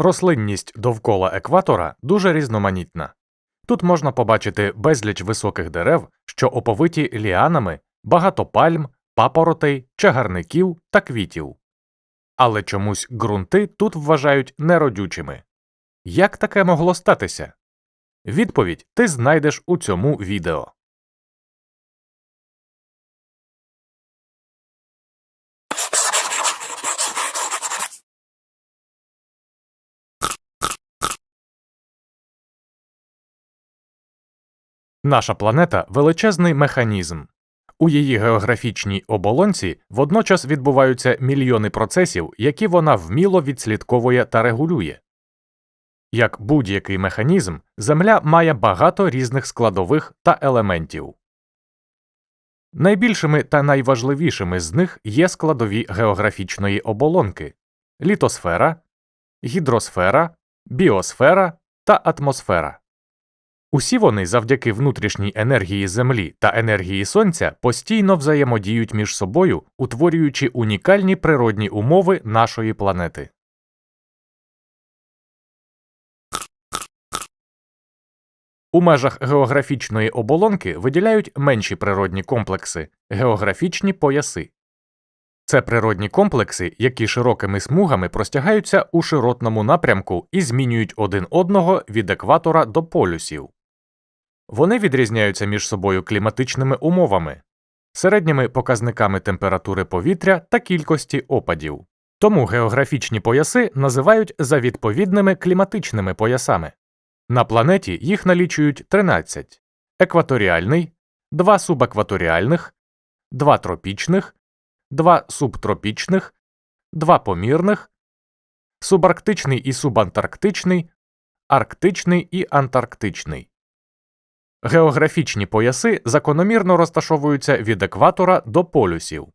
Рослинність довкола екватора дуже різноманітна. Тут можна побачити безліч високих дерев, що оповиті ліанами, багато пальм, папоротей, чагарників та квітів. Але чомусь ґрунти тут вважають неродючими. Як таке могло статися? Відповідь ти знайдеш у цьому відео. Наша планета величезний механізм. У її географічній оболонці водночас відбуваються мільйони процесів, які вона вміло відслідковує та регулює. Як будь-який механізм, Земля має багато різних складових та елементів. Найбільшими та найважливішими з них є складові географічної оболонки літосфера, гідросфера, біосфера та атмосфера. Усі вони завдяки внутрішній енергії Землі та енергії Сонця постійно взаємодіють між собою, утворюючи унікальні природні умови нашої планети. У межах географічної оболонки виділяють менші природні комплекси географічні пояси. Це природні комплекси, які широкими смугами простягаються у широтному напрямку і змінюють один одного від екватора до полюсів. Вони відрізняються між собою кліматичними умовами, середніми показниками температури повітря та кількості опадів. Тому географічні пояси називають за відповідними кліматичними поясами. На планеті їх налічують 13 екваторіальний, 2 субекваторіальних, 2 тропічних, 2 субтропічних, 2 помірних, субарктичний і субантарктичний, арктичний і антарктичний. Географічні пояси закономірно розташовуються від екватора до полюсів.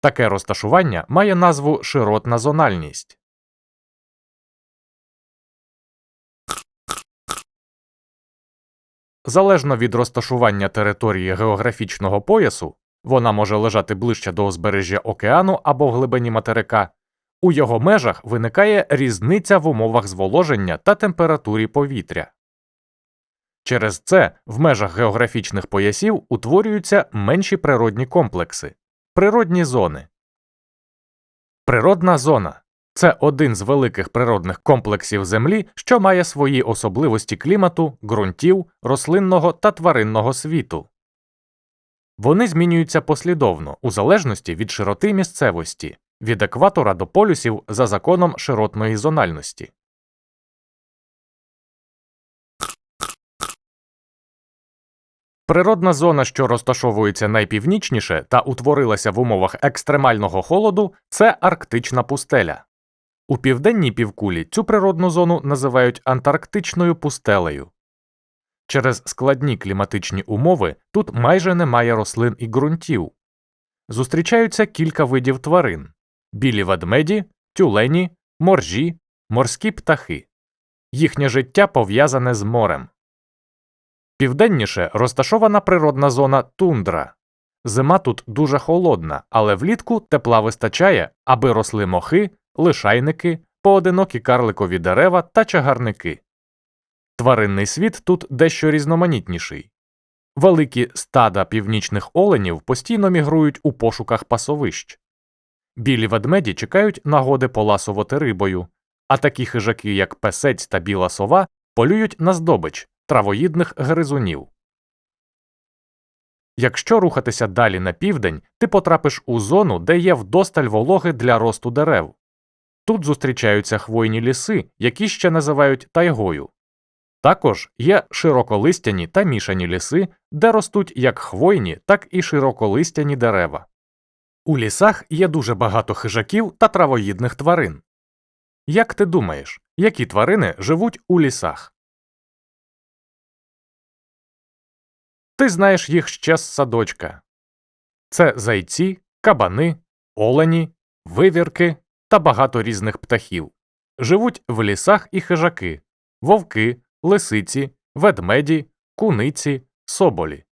Таке розташування має назву широтна зональність. Залежно від розташування території географічного поясу вона може лежати ближче до узбережжя океану або в глибині материка. У його межах виникає різниця в умовах зволоження та температурі повітря. Через це в межах географічних поясів утворюються менші природні комплекси природні зони. Природна зона це один з великих природних комплексів Землі, що має свої особливості клімату, ґрунтів, рослинного та тваринного світу. Вони змінюються послідовно у залежності від широти місцевості, від екватора до полюсів за законом широтної зональності. Природна зона, що розташовується найпівнічніше та утворилася в умовах екстремального холоду, це арктична пустеля. У південній півкулі цю природну зону називають антарктичною пустелею. Через складні кліматичні умови тут майже немає рослин і ґрунтів. Зустрічаються кілька видів тварин білі ведмеді, тюлені, моржі, морські птахи. Їхнє життя пов'язане з морем. Південніше розташована природна зона тундра. Зима тут дуже холодна, але влітку тепла вистачає, аби росли мохи, лишайники, поодинокі карликові дерева та чагарники. Тваринний світ тут дещо різноманітніший. Великі стада північних оленів постійно мігрують у пошуках пасовищ. Білі ведмеді чекають нагоди поласувати рибою, а такі хижаки, як песець та біла сова, полюють на здобич травоїдних гризунів. Якщо рухатися далі на південь, ти потрапиш у зону, де є вдосталь вологи для росту дерев. Тут зустрічаються хвойні ліси, які ще називають тайгою. Також є широколистяні та мішані ліси, де ростуть як хвойні, так і широколистяні дерева. У лісах є дуже багато хижаків та травоїдних тварин. Як ти думаєш, які тварини живуть у лісах? Ти знаєш їх ще з садочка. Це зайці, кабани, олені, вивірки та багато різних птахів. Живуть в лісах і хижаки, вовки, лисиці, ведмеді, куниці, соболі.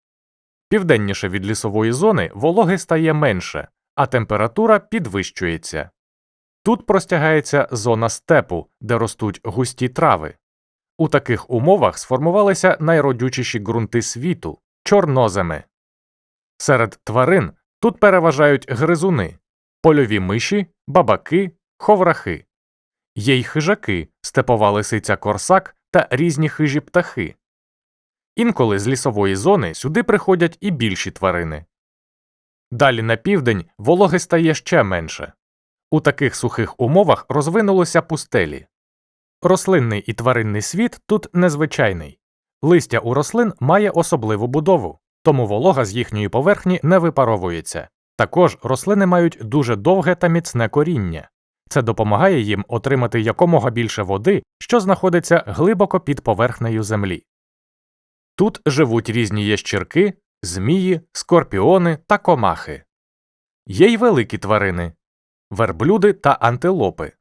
Південніше від лісової зони вологи стає менше, а температура підвищується. Тут простягається зона степу, де ростуть густі трави. У таких умовах сформувалися найродючіші ґрунти світу чорноземи. Серед тварин тут переважають гризуни, польові миші, бабаки, ховрахи. Є й хижаки, степова лисиця корсак та різні хижі птахи. Інколи з лісової зони сюди приходять і більші тварини. Далі на південь вологи стає ще менше. У таких сухих умовах розвинулося пустелі. Рослинний і тваринний світ тут незвичайний. Листя у рослин має особливу будову, тому волога з їхньої поверхні не випаровується. Також рослини мають дуже довге та міцне коріння. Це допомагає їм отримати якомога більше води, що знаходиться глибоко під поверхнею землі. Тут живуть різні ящірки, змії, скорпіони та комахи. Є й великі тварини верблюди та антилопи.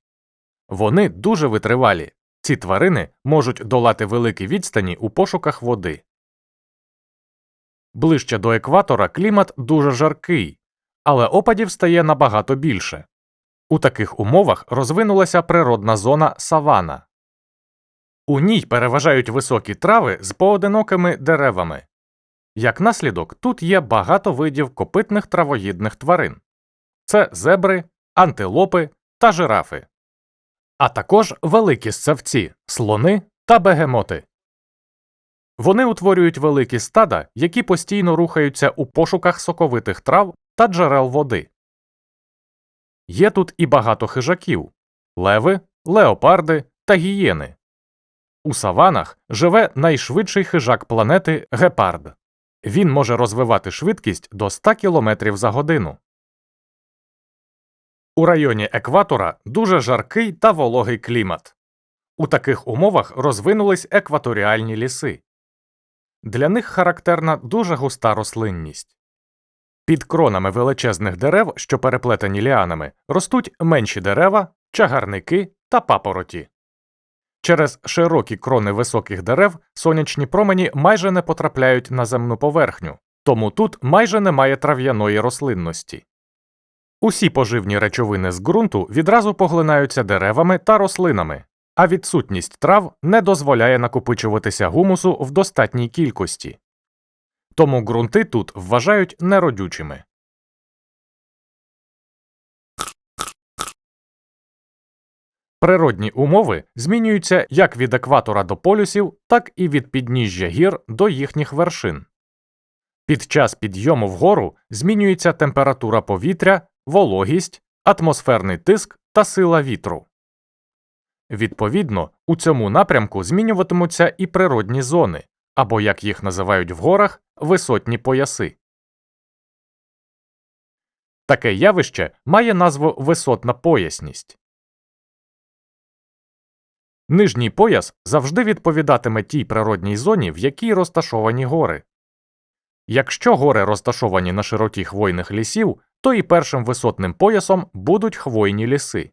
Вони дуже витривалі. Ці тварини можуть долати великі відстані у пошуках води. Ближче до екватора клімат дуже жаркий, але опадів стає набагато більше. У таких умовах розвинулася природна зона савана. У ній переважають високі трави з поодинокими деревами. Як наслідок, тут є багато видів копитних травоїдних тварин це зебри, антилопи та жирафи, а також великі ссавці, слони та бегемоти. Вони утворюють великі стада, які постійно рухаються у пошуках соковитих трав та джерел води. Є тут і багато хижаків леви, леопарди та гієни. У саванах живе найшвидший хижак планети гепард. Він може розвивати швидкість до 100 км за годину. У районі екватора дуже жаркий та вологий клімат. У таких умовах розвинулись екваторіальні ліси. Для них характерна дуже густа рослинність. Під кронами величезних дерев, що переплетені ліанами, ростуть менші дерева, чагарники та папороті. Через широкі крони високих дерев сонячні промені майже не потрапляють на земну поверхню, тому тут майже немає трав'яної рослинності. Усі поживні речовини з ґрунту відразу поглинаються деревами та рослинами, а відсутність трав не дозволяє накопичуватися гумусу в достатній кількості. Тому ґрунти тут вважають неродючими. Природні умови змінюються як від екватора до полюсів, так і від підніжжя гір до їхніх вершин. Під час підйому вгору змінюється температура повітря, вологість, атмосферний тиск та сила вітру. Відповідно, у цьому напрямку змінюватимуться і природні зони, або, як їх називають в горах, висотні пояси. Таке явище має назву висотна поясність. Нижній пояс завжди відповідатиме тій природній зоні, в якій розташовані гори. Якщо гори розташовані на широті хвойних лісів, то і першим висотним поясом будуть хвойні ліси.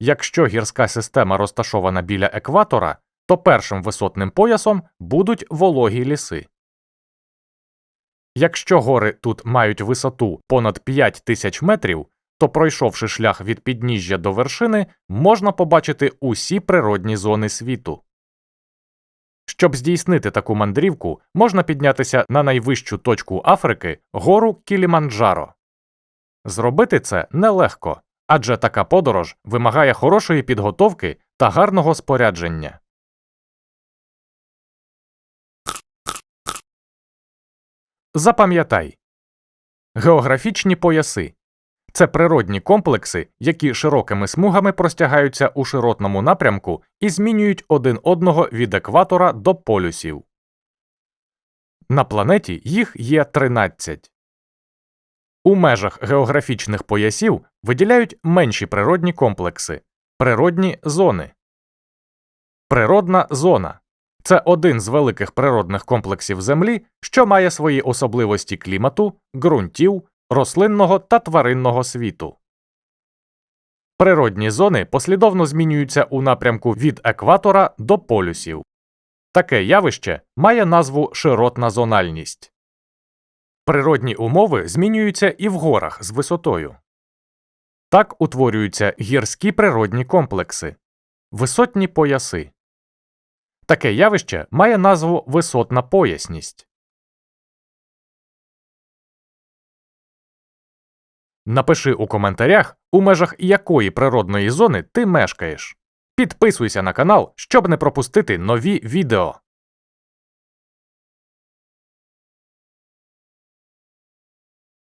Якщо гірська система розташована біля екватора, то першим висотним поясом будуть вологі ліси. Якщо гори тут мають висоту понад 5 тисяч метрів, то пройшовши шлях від підніжжя до вершини, можна побачити усі природні зони світу. Щоб здійснити таку мандрівку, можна піднятися на найвищу точку Африки гору Кіліманджаро. Зробити це нелегко, адже така подорож вимагає хорошої підготовки та гарного спорядження. Запам'ятай географічні пояси це природні комплекси, які широкими смугами простягаються у широтному напрямку і змінюють один одного від екватора до полюсів. На планеті їх є 13. У межах географічних поясів виділяють менші природні комплекси природні зони. Природна зона це один з великих природних комплексів Землі, що має свої особливості клімату, ґрунтів, рослинного та тваринного світу. Природні зони послідовно змінюються у напрямку від екватора до полюсів. Таке явище має назву широтна зональність. Природні умови змінюються і в горах з висотою. Так утворюються гірські природні комплекси, висотні пояси. Таке явище має назву висотна поясність. Напиши у коментарях, у межах якої природної зони ти мешкаєш. Підписуйся на канал, щоб не пропустити нові відео.